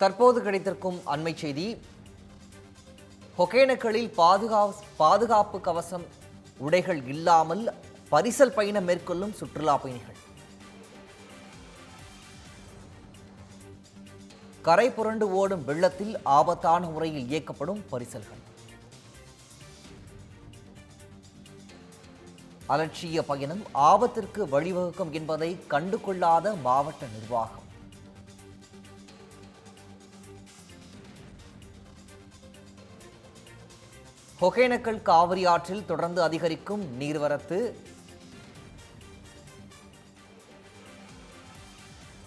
தற்போது கிடைத்திருக்கும் அண்மை செய்தி. ஒகேனக்களில் பாதுகா பாதுகாப்பு கவசம் உடைகள் இல்லாமல் பரிசல் பயணம் மேற்கொள்ளும் சுற்றுலா பயணிகள். கரை புரண்டு ஓடும் வெள்ளத்தில் ஆபத்தான முறையில் இயக்கப்படும் பரிசல்கள். அலட்சிய பயணம் ஆபத்திற்கு வழிவகுக்கும் என்பதை கண்டுகொள்ளாத மாவட்ட நிர்வாகம். ஒகேனக்கல் காவிரி ஆற்றில் தொடர்ந்து அதிகரிக்கும் நீர்வரத்து.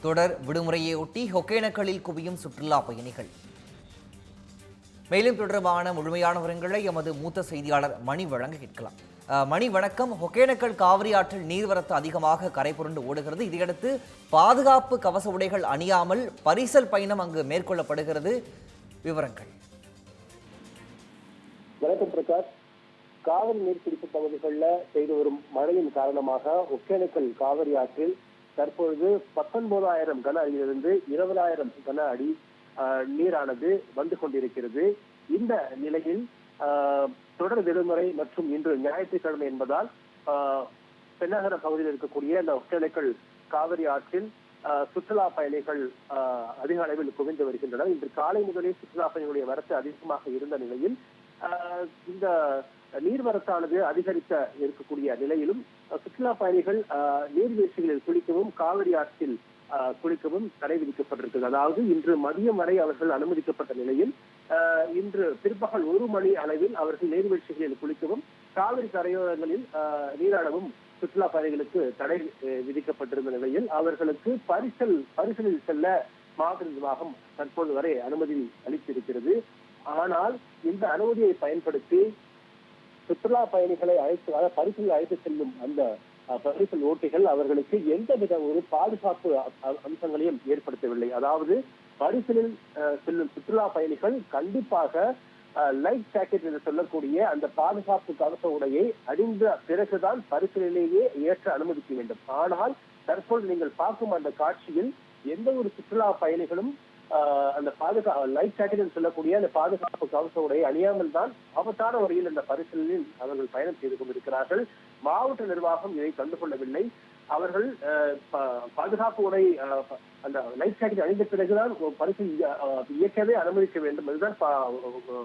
தொடர் விடுமுறையை ஒட்டி ஒகேனக்கலில் குவியும் சுற்றுலா பயணிகள். மேலும் தொடர்பான முழுமையான விவரங்களை எமது மூத்த செய்தியாளர் மணி வழங்க கேட்கலாம். மணி வணக்கம். ஒகேனக்கல் காவிரி ஆற்றில் நீர்வரத்து அதிகமாக கரை புரண்டு ஓடுகிறது. இதையடுத்து பாதுகாப்பு கவச உடைகள் அணியாமல் பரிசல் பயணம் அங்கு மேற்கொள்ளப்படுகிறது. விவரங்கள். பிரகாஷ் காவிரி நீர்பிடிப்பு பகுதிகளில் பெய்து வரும் மழையின் காரணமாக ஒகேனக்கல் காவிரி ஆற்றில் தற்பொழுது பத்தொன்பதாயிரம் கன அடியிலிருந்து இருபதாயிரம் கன அடி நீரானது வந்து கொண்டிருக்கிறது. இந்த நிலையில் தொடர் விடுமுறை மற்றும் இன்று ஞாயிற்றுக்கிழமை என்பதால் ஆஹ், பெண்ணகர பகுதியில் இருக்கக்கூடிய இந்த ஒகேனக்கல் காவிரி ஆற்றில் சுற்றுலா பயணிகள் அதிக அளவில் குவிந்து வருகின்றனர். இன்று காலை முதலே சுற்றுலா பயணிகளுடைய வரத்து அதிகமாக இருந்த நிலையில் இந்த நீர்வரத்தானது அதிகரித்த இருக்கக்கூடிய நிலையிலும் சுற்றுலா பயணிகள் நீர்வீழ்ச்சிகளில் குளிக்கவும் காவிரி ஆற்றில் ஆஹ் குளிக்கவும் தடை விதிக்கப்பட்டிருக்கிறது. அதாவது இன்று மதியம் வரை அவர்கள் அனுமதிக்கப்பட்ட நிலையில் ஆஹ் இன்று பிற்பகல் ஒரு மணி அளவில் அவர்கள் நீர்வீழ்ச்சிகளில் குளிக்கவும் காவிரி கரையோரங்களில் ஆஹ் நீராடவும் சுற்றுலா பயணிகளுக்கு தடை விதிக்கப்பட்டிருந்த நிலையில் அவர்களுக்கு பரிசல் பரிசலில் செல்ல மாவட்ட நிர்வாகம் தற்போது வரை அனுமதி அளித்திருக்கிறது. ஆனால் இந்த அனுமதியை பயன்படுத்தி சுற்றுலா பயணிகளை அழைத்து பரிசில் அழைத்து செல்லும் அந்த பரிசல் ஓட்டிகள் அவர்களுக்கு எந்தவித ஒரு பாதுகாப்பு அம்சங்களையும் ஏற்படுத்தவில்லை. அதாவது பரிசலில் செல்லும் சுற்றுலா பயணிகள் கண்டிப்பாக லைஃப் ஜாக்கெட் என்று சொல்லக்கூடிய அந்த பாதுகாப்பு கவச உடையை அணிந்த பிறகுதான் பரிசலிலேயே ஏற்ற அனுமதிக்க வேண்டும். ஆனால் தற்போது நீங்கள் பார்க்கும் அந்த காட்சியில் எந்த ஒரு சுற்றுலா பயணிகளும் அந்த பாதுகா லைஃப் ஜாக்கெட் சொல்லக்கூடிய அந்த பாதுகாப்பு கவச உடை அணியாமல் தான் ஆபத்தான முறையில் இந்த பரிசலில் அவர்கள் பயணம் செய்து கொண்டிருக்கிறார்கள். மாவட்ட நிர்வாகம் இதை கண்டுகொள்ளவில்லை அவர்கள் பாதுகாப்பு உடை அந்த லைஃப் ஜாக்கெட் அணிந்த பிறகுதான் பரிசு இய- இயக்கவே அனுமதிக்க வேண்டும். அதுதான்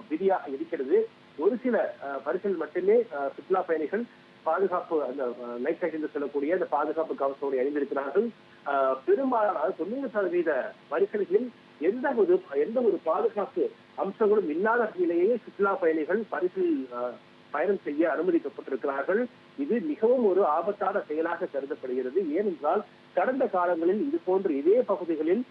விதியாக இருக்கிறது. ஒரு சில பரிசில் மட்டுமே சுற்றுலா பயணிகள் பாதுகாப்பு அந்த லைஃப் ஜாக்கெட் என்று சொல்லக்கூடிய அந்த பாதுகாப்பு கவசத்தோடு அணிந்திருக்கிறார்கள் பெரும்பாலான தொண்ணூறு சதவீத வரிசைகளில் எந்த ஒரு எந்த ஒரு பாதுகாப்பு அம்சங்களும் இல்லாத நிலையே சுற்றுலா பயணிகள் பரிசில் பயணம் செய்ய அனுமதிக்கப்பட்டிருக்கிறார்கள். இது மிகவும் ஒரு ஆபத்தான செயலாக கருதப்படுகிறது. ஏனென்றால் கடந்த காலங்களில் இது போன்று இதே பகுதிகளில்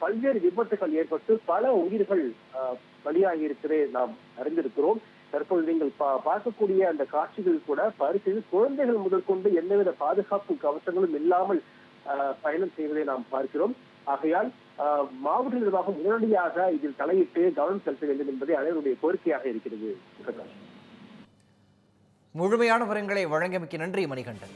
பல்வேறு விபத்துகள் ஏற்பட்டு பல உயிர்கள் ஆஹ், பலியாகி இருக்கிறதை நாம் அறிந்திருக்கிறோம். தற்போது நீங்கள் பா- பார்க்கக்கூடிய அந்த காட்சிகள் கூட பரிசில் குழந்தைகள் முதற்கொண்டு எந்தவித பாதுகாப்பு கவசங்களும் இல்லாமல் ஆஹ், பயணம் செய்வதை நாம் பார்க்கிறோம். ஆகையால் ஆஹ், மாவட்ட நிர்வாகம் உடனடியாக இதில் தலையிட்டு கவனம் செலுத்த வேண்டும் என்பதே அனைவருடைய கோரிக்கையாக இருக்கிறது. முழுமையான விவரங்களை வழங்கியமைக்கு நன்றி மணிகண்டன்.